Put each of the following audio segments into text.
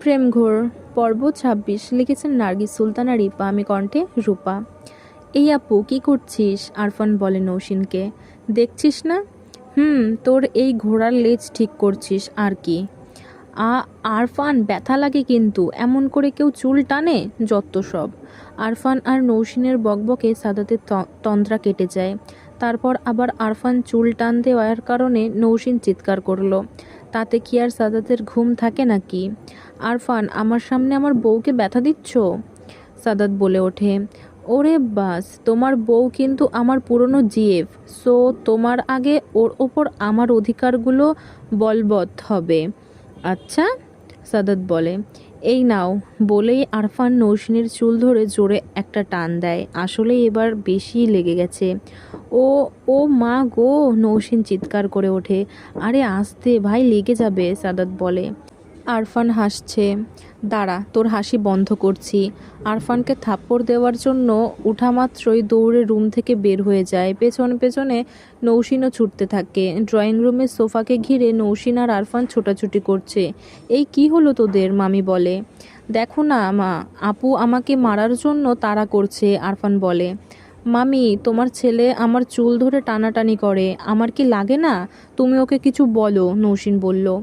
প্রেমঘোর, পর্ব ছাব্বিশ লিখেছেন নার্গিস সুলতানা রিপা, আমি কণ্ঠে রূপা। এই আপু, কি করছিস? আরফান বলে নৌসিনকে। দেখছিস না? হুম, তোর এই ঘোড়ার লেজ ঠিক করছিস, আর কি। আ, আরফান, ব্যথা লাগে কিন্তু, এমন করে কেউ চুল টানে? যত সব। আরফান আর নৌসিনের বকবকে সাদাতের ত- তন্দ্রা কেটে যায়। তারপর আবার আরফান চুল টান দেওয়ার কারণে নৌসিন চিৎকার করল। তাতে কি আর সাদাতের ঘুম থাকে নাকি? আরফান, আমার সামনে আমার বউকে ব্যথা দিচ্ছ? সাদাত বলে ওঠে। ওরে বাস, তোমার বউ কিন্তু আমার পুরনো জিএফ, সো তোমার আগে ওর ওপর আমার অধিকারগুলো বলবৎ হবে। আচ্ছা সাদাত বলে। এই নাও, বলেই আরফান নৌসিনের চুল ধরে জোরে একটা টান দেয়। আসলে এবার বেশি লেগে গেছে। ও ও মা গো, নৌসিন চিৎকার করে ওঠে। আরে আসতে, ভাই, লেগে যাবে, সাদাত বলে। আরফান হাসছে, দাঁড়া, তোর হাসি বন্ধ করছি। আরফানকে থাপ্পড় দেওয়ার জন্য উঠা মাত্রই দৌড়ে রুম থেকে বের হয়ে যায়। পেছন পেছনে নৌসিনও ছুটতে থাকে। ড্রয়িং রুমের সোফাকে ঘিরে নৌসিন আর আরফান ছোটাছুটি করছে। এই কি হলো তোদের? মামি বলে। দেখো না, মা, আপু আমাকে মারার জন্য তাড়া করছে, আরফান বলে। মামি, তোমার ছেলে আমার চুল ধরে টানাটানি করে, আমার কি লাগে না? তুমি ওকে কিছু বলো, নৌসিন বলল।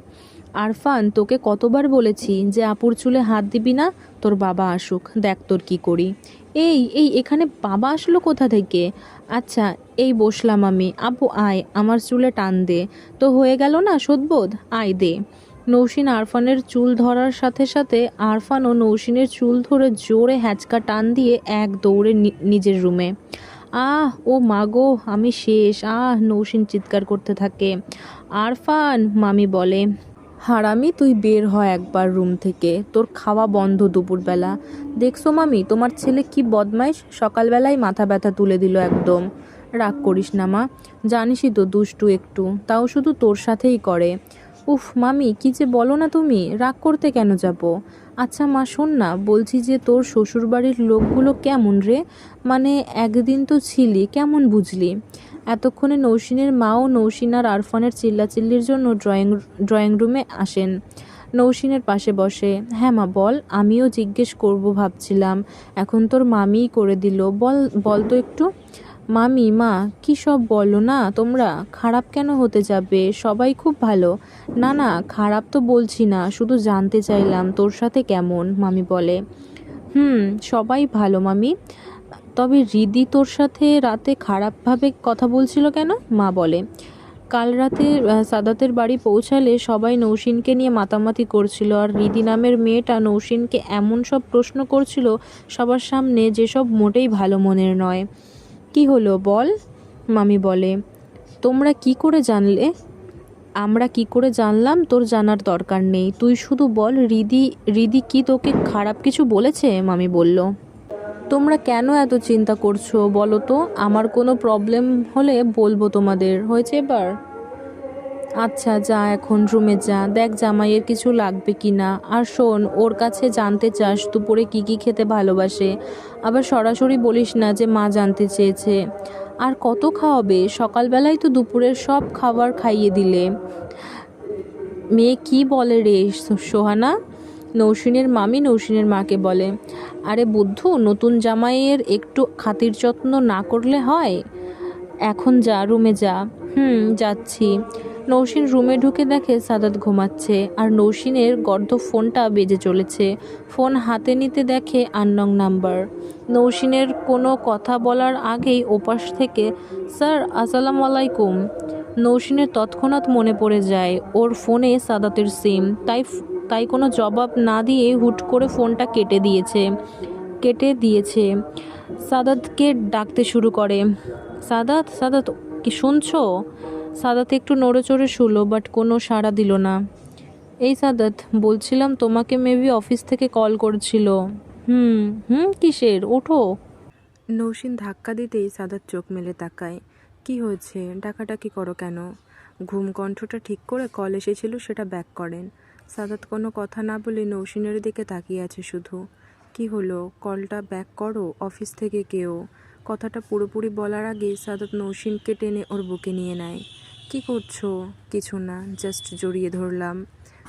আরফান, তোকে কতবার বলেছি যে আপুর চুলে হাত দিবি না? তোর বাবা আসুক, দেখ তোর কি করি। এই এই, এখানে বাবা আসলো কোথা থেকে? আচ্ছা এই বসলাম আমি। আপু, আয়, আমার চুলে টান দে। তো হয়ে গেল না সদবোধ? আয়, দে। নৌসিন আরফানের চুল ধরার সাথে সাথে আরফানও নৌসিনের চুল ধরে জোরে হ্যাচকা টান দিয়ে এক দৌড়ে নিজের রুমে। আহ, ও মাগো আমি শেষ। আহ, নৌসিন চিৎকার করতে থাকে। আরফান, মামি বলে হারামি, তুই বের হয় একবার রুম থেকে। তোর খাওয়া বন্ধ দুপুরবেলা। দেখছ মামি, তোমার ছেলে কি বদমাইশ? সকালবেলায় মাথা ব্যথা তুলে দিল একদম। রাগ করিস না মা, জানিসই তো দুষ্টু একটু, তাও শুধু তোর সাথেই করে। উফ মামি, কি যে বলো না তুমি, রাগ করতে কেন যাব? আচ্ছা মা, শোন না, বলছি যে তোর শ্বশুরবাড়ির লোকগুলো কেমন রে? মানে একদিন তো ছিলি, কেমন বুঝলি? এতক্ষণে নৌসিনের মাও নৌসিন আর আরফানের চিল্লাচিল্লির জন্য ড্রয়িং ড্রয়িং রুমে আসেন। নৌসিনের পাশে বসে হ্যাঁ মা, বল, আমিও জিজ্ঞেস করব ভাবছিলাম। এখন তোর মামিই করে দিল। বল বল তো একটু। মামি, মা, কি সব বলো না? তোমরা খারাপ কেন হতে যাবে? সবাই খুব ভালো। না না, খারাপ তো বলছি না, শুধু জানতে চাইলাম তোর সাথে কেমন? মামি বলে। হুম, সবাই ভালো, মামি। তবে রিদি তোর সাথে রাতে খারাপভাবে কথা বলছিল কেন? মা বলে। কাল রাতে সাদাতের বাড়ি পৌঁছালে সবাই নৌসিনকে নিয়ে মাতামাতি করছিল আর রিদি নামের মেয়েটা নৌসিনকে এমন সব প্রশ্ন করছিল, সবার সামনে যেসব মোটেই ভালো মনের নয়। কি হলো বল? মামি বলে। তোমরা কি করে জানলে? আমরা কি করে জানলাম তোর জানার দরকার নেই। তুই শুধু বল রিদি রিদি কি তোকে খারাপ কিছু বলেছে? মামি বলল। তোমরা কেন এত চিন্তা করছ বলো তো? আমার কোনো প্রবলেম হলে বলব তোমাদের। হয়েছে এবার? আচ্ছা যা এখন রুমে যা। দেখ জামাইয়ের কিছু লাগবে কি না আর শোন, ওর কাছে জানতে চাস দুপুরে কি কি খেতে ভালোবাসে। আবার সরাসরি বলিস না যে মা জানতে চেয়েছে। আর কত খাওয়াবে? সকালবেলায় তো দুপুরের সব খাবার খাইয়ে দিলে। মেয়ে কি বলে রে সোহানা? নৌসিনের মামি নৌসিনের মাকে বলে। আরে বুদ্ধু, নতুন জামাইয়ের একটু খাতির যত্ন না করলে হয়? এখন যা, রুমে যা। হুম, যাচ্ছি। নৌসিন রুমে ঢুকে দেখে সাদাত ঘুমাচ্ছে, আর নৌসিনের গর্ধ ফোনটা বেজে চলেছে। ফোন হাতে নিতে দেখে আননং নাম্বার। নৌসিনের কোনো কথা বলার আগেই ওপাশ থেকে, স্যার, আসসালামু আলাইকুম। নৌসিনের তৎক্ষণাৎ মনে পড়ে যায়, ওর ফোনে সাদাতের সিম। তাই তাই কোনো জবাব না দিয়ে হুট করে ফোনটা কেটে দিয়েছে। কেটে দিয়েছে। সাদাতকে ডাকতে শুরু করে। সাদাত সাদাত, কি শুনছো? সাদাত একটু নড়ে চড়ে শুলো বাট কোনো সাড়া দিল না। এই সাদাত, বলছিলাম তোমাকে মেবি অফিস থেকে কল করেছিল। হুম হুম, কিসের? ওঠো। নৌসিন ধাক্কা দিতেই সাদাত চোখ মেলে তাকায়। কি হয়েছে? ডাকাডাকি করো কেন? ঘুম কণ্ঠটা ঠিক করে কল এসেছিল, সেটা ব্যাক করেন। সাদাত কোনো কথা না বলে নৌসিনের দিকে তাকিয়ে আছে শুধু। কি হলো? কলটা ব্যাক করো, অফিস থেকে কেউ? কথাটা পুরোপুরি বলার আগে সাদাত নৌসিনকে টেনে ওর বুকে নিয়ে নেয়। কি করছ? কিছু না, জাস্ট জড়িয়ে ধরলাম।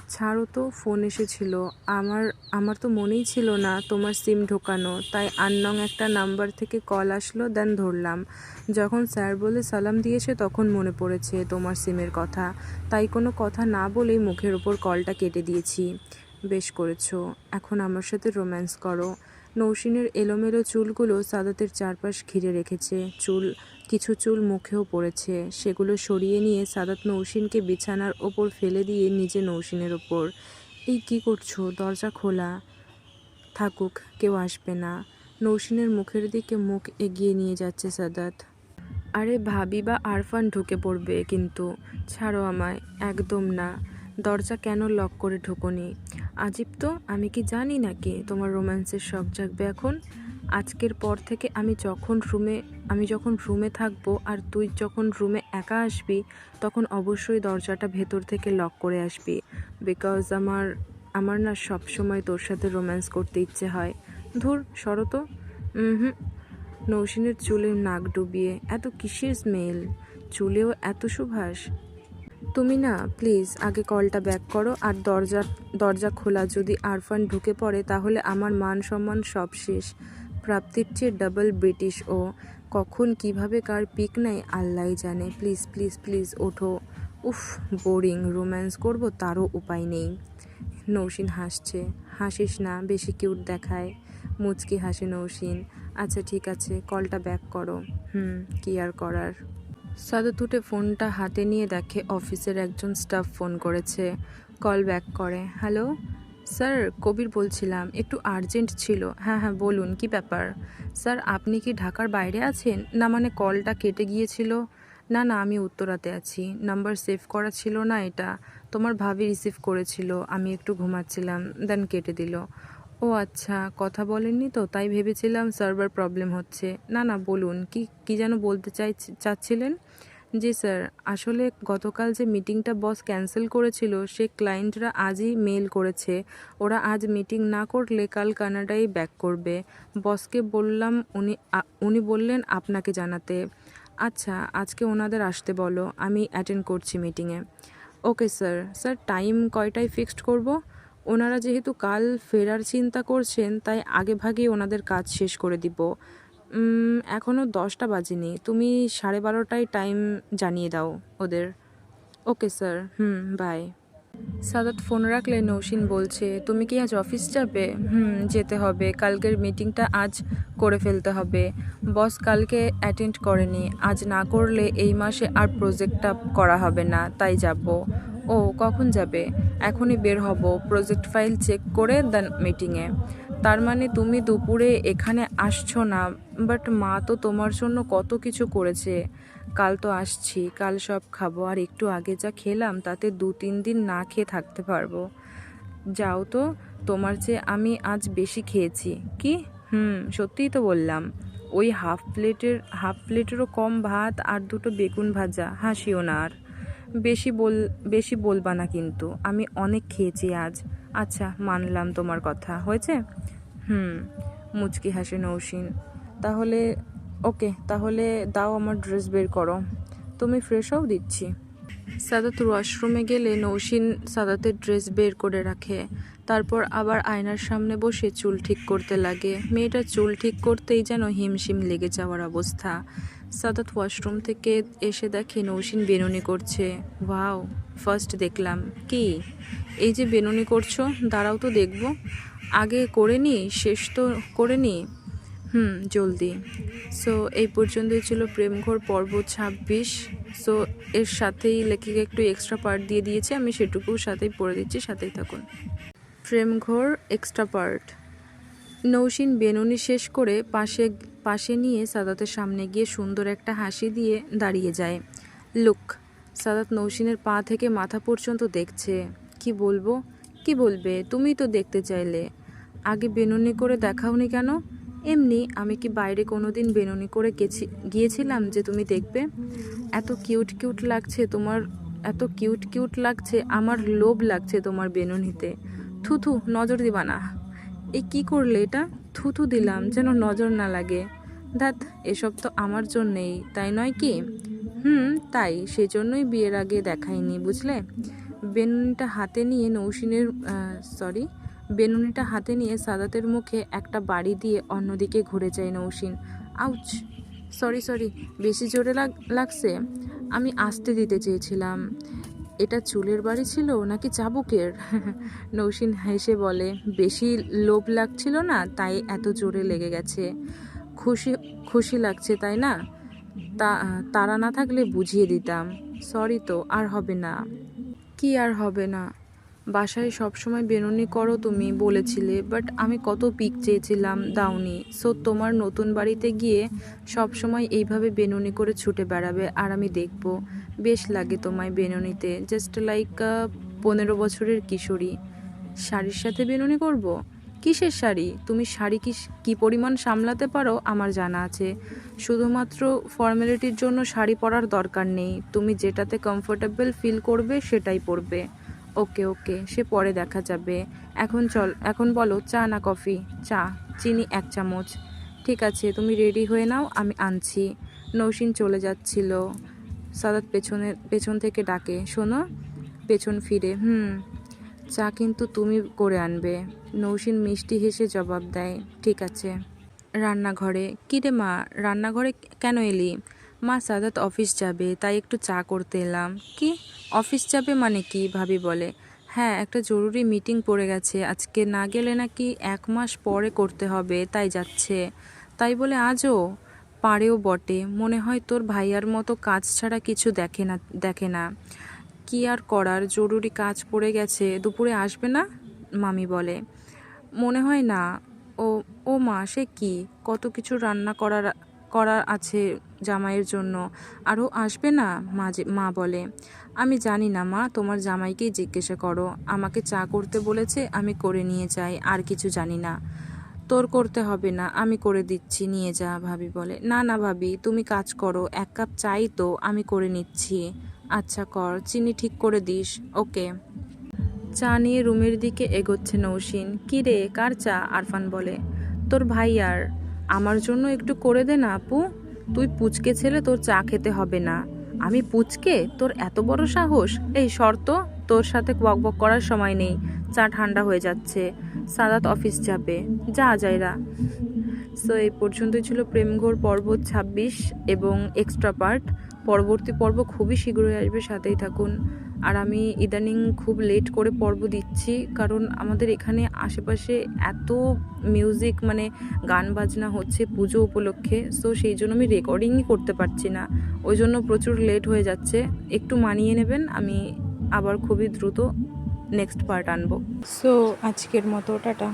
ছাড়ো তো, ফোন এসেছিল। আমার আমার তো মনেই ছিল না তোমার সিম ঢোকানো। তাই আননং একটা নাম্বার থেকে কল আসলো, দেন ধরলাম। যখন স্যার বলে সালাম দিয়েছে, তখন মনে পড়েছে তোমার সিমের কথা। তাই কোনো কথা না বলেই মুখের ওপর কলটা কেটে দিয়েছি। বেশ করেছ। এখন আমার সাথে রোম্যান্স করো। নৌসিনের এলোমেলো চুলগুলো সাদাতের চারপাশ ঘিরে রেখেছে। চুল, কিছু চুল মুখেও পড়েছে। সেগুলো সরিয়ে নিয়ে সাদাত নৌসিনকে বিছানার ওপর ফেলে দিয়ে নিজে নৌসিনের ওপর। এই কি করছ? দরজা খোলা। থাকুক, কেউ আসবে না। নৌসিনের মুখের দিকে মুখ এগিয়ে নিয়ে যাচ্ছে সাদাত। আরে ভাবি বা আরফান ঢুকে পড়বে কিন্তু। ছাড়ো আমায়, একদম না। দরজা কেন লক করে ঢুকোনি? আজিব তো, আমি কি জানি নাকি তোমার রোম্যান্সের শখ জাগবে এখন? আজকের পর থেকে আমি যখন রুমে, আমি যখন রুমে থাকব আর তুই যখন রুমে একা আসবি, তখন অবশ্যই দরজাটা ভেতর থেকে লক করে আসবি। বিকজ আমার আমার না সব সময় তোর সাথে রোম্যান্স করতে ইচ্ছে হয়। ধুর শরত হুম। নৌসিনের চুলে নাক ডুবিয়ে, এত কিসের স্মেল চুলেও এত সুভাষ। তুমি না প্লিজ আগে কলটা ব্যাক করো আর দরজা দরজা খোলা। যদি আরফান ঢুকে পড়ে, তাহলে আমার মান সম্মান সব শেষ। প্রাপ্তির চেয়ে ডাবল ব্রিটিশ ও। কখন, কীভাবে, কার পিক নেয় আল্লাহ জানে। প্লিজ প্লিজ প্লিজ ওঠো। উফ বোরিং রোম্যান্স করব, তারও উপায় নেই। নৌসিন হাসছে। হাসিস না, বেশি কিউট দেখায়। মুচকি হাসে নৌসিন আচ্ছা ঠিক আছে, কলটা ব্যাক করো। হুম, কি আর করার? সাদত উঠে ফোনটা হাতে নিয়ে দেখে অফিসের একজন স্টাফ ফোন করেছে। কল ব্যাক করে। হ্যালো? স্যার, কবির বলছিলাম, একটু আর্জেন্ট ছিল। হ্যাঁ হ্যাঁ বলুন, কি ব্যাপার? স্যার, আপনি কি ঢাকার বাইরে আছেন? না মানে কলটা কেটে গিয়েছিল? না না, আমি উত্তরাতে আছি। নাম্বার সেভ করা ছিল না এটা। তোমার ভাবি রিসিভ করেছিল। আমি একটু ঘুমাচ্ছিলাম, দেন কেটে দিল। ও আচ্ছা কথা বলেননি তো, তাই ভেবেছিলাম সার্ভার প্রবলেম হচ্ছে। না না, বলুন, কি কি যেন বলতে চাই চাচ্ছিলেন? জি স্যার আসলে গতকাল যে মিটিংটা বস ক্যান্সেল করেছিল, সে ক্লায়েন্টরা আজই মেল করেছে। ওরা আজ মিটিং না করলে কাল কানাডায় ব্যাক করবে। বসকে বললাম, উনি উনি বললেন আপনাকে জানাতে। আচ্ছা আজকে ওনাদের আসতে বলো, আমি অ্যাটেন্ড করছি মিটিংয়ে ওকে স্যার স্যার টাইম কয়টায় ফিক্সড করব? ওনারা যেহেতু কাল ফেরার চিন্তা করছেন, তাই আগে ভাগেই ওনাদের কাজ শেষ করে দিব। এখনও দশটা বাজেনি। তুমি সাড়ে বারোটায় টাইম জানিয়ে দাও ওদের। Okay, sir. হুম বাই সাদাত ফোন রাখলে নৌসিন বলছে, তুমি কি আজ অফিস যাবে? হুম, যেতে হবে। কালকের মিটিংটা আজ করে ফেলতে হবে। বস কালকে অ্যাটেন্ড করেনি। আজ না করলে এই মাসে আর প্রজেক্টটা করা হবে না, তাই যাব। ও কখন যাবে? এখনই বের হব। প্রজেক্ট ফাইল চেক করে দেন মিটিংয়ে। তার মানে তুমি দুপুরে এখানে আসছো না, বাট মা তো তোমার জন্য কত কিছু করেছে। কাল তো আসছি, কাল সব খাব। আর একটু আগে যা খেলাম, তাতে দু তিন দিন না খেয়ে থাকতে পারব। যাও তো, তোমার চেয়ে আমি আজ বেশি খেয়েছি। কি? হুম, সত্যিই তো বললাম। ওই হাফ প্লেটের, হাফ প্লেটেরও কম ভাত আর দুটো বেগুন ভাজা। হাসিও না আর। বেশি বল, বেশি বলবা না কিন্তু। আমি অনেক খেয়েছি আজ। আচ্ছা মানলাম তোমার কথা। হয়েছে? হুম, মুচকি হাসে নৌসিন তাহলে, ওকে, তাহলে দাও আমার ড্রেস বের করো। তুমি ফ্রেশ হও দিচ্ছি। সাদাত ওয়াশরুমে গেলে নৌসিন সাদাতের ড্রেস বের করে রাখে। তারপর আবার আয়নার সামনে বসে চুল ঠিক করতে লাগে। মেয়েটার চুল ঠিক করতেই যেন হিমশিম লেগে যাওয়ার অবস্থা। সাদাত ওয়াশরুম থেকে এসে দেখে নৌসিন বেনুনি করছে। ওয়াও ফার্স্ট দেখলাম। কি? এই যে বেনুনি করছ, দাঁড়াও তো দেখব। আগে করে নি, শেষ তো করে নি? হুম, জলদি। সো এই পর্যন্তই ছিল প্রেমঘর পর্ব ছাব্বিশ। সো এর সাথেই লেখিকা একটু এক্সট্রা পার্ট দিয়ে দিয়েছে, আমি সেটুকু সাথেই পড়ে দিচ্ছি, সাথেই থাকুন। প্রেমঘর এক্সট্রা পার্ট নৌসিন বেনুনি শেষ করে পাশে পাশে নিয়ে সাদাতের সামনে গিয়ে সুন্দর একটা হাসি দিয়ে দাঁড়িয়ে যায়। লুক, সাদাত নৌসিনের পা থেকে মাথা পর্যন্ত দেখছে। কি বলব? কি বলবে? তুমিই তো দেখতে চাইলে। আগে বেনুনি করে দেখাওনি কেন? এমনি আমি কি বাইরে কোনো দিন বেনুনি করে গেছি, গিয়েছিলাম যে তুমি দেখবে? এত কিউট কিউট লাগছে তোমার, এত কিউট কিউট লাগছে, আমার লোভ লাগছে তোমার বেনুনিতে। থুথু, নজর দিবা না। এই কি করলে এটা? থুথু দিলাম, যেন নজর না লাগে। ধ্যাত এসব তো আমার জন্যেই, তাই নয় কি? হুম, তাই, সেজন্যই বিয়ের আগে দেখাইনি, বুঝলে? বেনুনিটা হাতে নিয়ে নৌসিনের সরি বেনুনিটা হাতে নিয়ে সাদাতের মুখে একটা বাড়ি দিয়ে অন্যদিকে ঘুরে যায় নৌসিন। আউচ সরি সরি বেশি জোরে লাগ, লাগছে? আমি আসতে দিতে চেয়েছিলাম। এটা চুলের বাড়ি ছিল নাকি চাবুকের? নৌসিন হেসে বলে, বেশি লোভ লাগছিল না, তাই এত জোরে লেগে গেছে। খুশি খুশি লাগছে, তাই না? তা তারা না থাকলে বুঝিয়ে দিতাম। সরি তো, আর হবে না। কি আর হবে না? বাসায় সবসময় বেনুনি করো তুমি বলেছিলে বাট আমি কত পিক চেয়েছিলাম, দাওনি। সো তোমার নতুন বাড়িতে গিয়ে সব সময় এইভাবে বেনুনি করে ছুটে বেড়াবে আর আমি দেখব। বেশ লাগে তোমায় বেনুনিতে জাস্ট লাইক পনেরো বছরের কিশোরী। শাড়ির সাথে বেনুনি করব? কিসের শাড়ি? তুমি শাড়ি কি কী পরিমাণ সামলাতে পারো? আমার জানা আছে। শুধুমাত্র ফর্মালিটির জন্য শাড়ি পরার দরকার নেই। তুমি যেটাতে কমফোর্টেবল ফিল করবে, সেটাই পরবে। ওকে ওকে, সে পরে দেখা যাবে। এখন চল, এখন বলো, চা না কফি? চা, চিনি এক চামচ। ঠিক আছে, তুমি রেডি হয়ে নাও, আমি আনছি। নৌসিন চলে যাচ্ছিল। সাদাত পেছনে, পেছন থেকে ডাকে, শোনো? পেছন ফিরে, হুম। চা কিন্তু তুমি করে আনবে। নৌসিন মিষ্টি হেসে জবাব দেয়, ঠিক আছে। রান্নাঘরে কী রে মা, রান্নাঘরে কেন এলি? মা সাদাত অফিস যাবে, তাই একটু চা করতে এলাম। কি? অফিস যাবে মানে কি? ভাবি বলে। হ্যাঁ একটা জরুরি মিটিং পড়ে গেছে। আজকে না গেলে নাকি এক মাস পরে করতে হবে, তাই যাচ্ছে। তাই বলে, আজও? পারেও বটে। মনে হয় তোর ভাইয়ার মতো কাজ ছাড়া কিছু দেখে না দেখে না। কি আর করার? জরুরি কাজ পড়ে গেছে। দুপুরে আসবে না? মামি বলে। মনে হয় না। ও ও মা, সে কি? কত কিছু রান্না করার করার আছে জামাইয়ের জন্য। আরও আসবে না? মা মা বলে। আমি জানি না, মা, তোমার জামাইকেই জিজ্ঞাসা করো। আমাকে চা করতে বলেছে, আমি করে নিয়ে যাই, আর কিছু জানি না। তোর করতে হবে না, আমি করে দিচ্ছি, নিয়ে যা, ভাবি বলে। না না, ভাবি, তুমি কাজ করো, এক কাপ চাই তো, আমি করে নিচ্ছি। আচ্ছা কর, চিনি ঠিক করে দিস, ওকে। চা নিয়ে রুমের দিকে এগোচ্ছে নৌসিন কী রে, কার চা? আরফান বলে। তোর ভাই আর? আমার জন্য একটু করে দে না আপু। তুই পুচকে ছেলে, তোর চা খেতে হবে না। আমি পুচকে, তোর এত বড় সাহস? এই শর্ত, তোর সাথে বক বক করার সময় নেই। চা ঠান্ডা হয়ে যাচ্ছে। সাদাত অফিস যাবে। যা যাইরা সো এই পর্যন্তই ছিল প্রেমঘোর পর্ব ছাব্বিশ এবং এক্সট্রা পার্ট পরবর্তী পর্ব খুবই শীঘ্রই আসবে, সাথেই থাকুন। আর আমি ইদানিং খুব লেট করে পর্ব দিচ্ছি, কারণ আমাদের এখানে আশেপাশে এত মিউজিক মানে গান বাজনা হচ্ছে পুজো উপলক্ষে সো সেই জন্য আমি রেকর্ডিংই করতে পারছি না। ওই জন্য প্রচুর লেট হয়ে যাচ্ছে। একটু মানিয়ে নেবেন, আমি আবার খুবই দ্রুত নেক্সট পার্ট আনব। সো আজকের মতো, টাটা।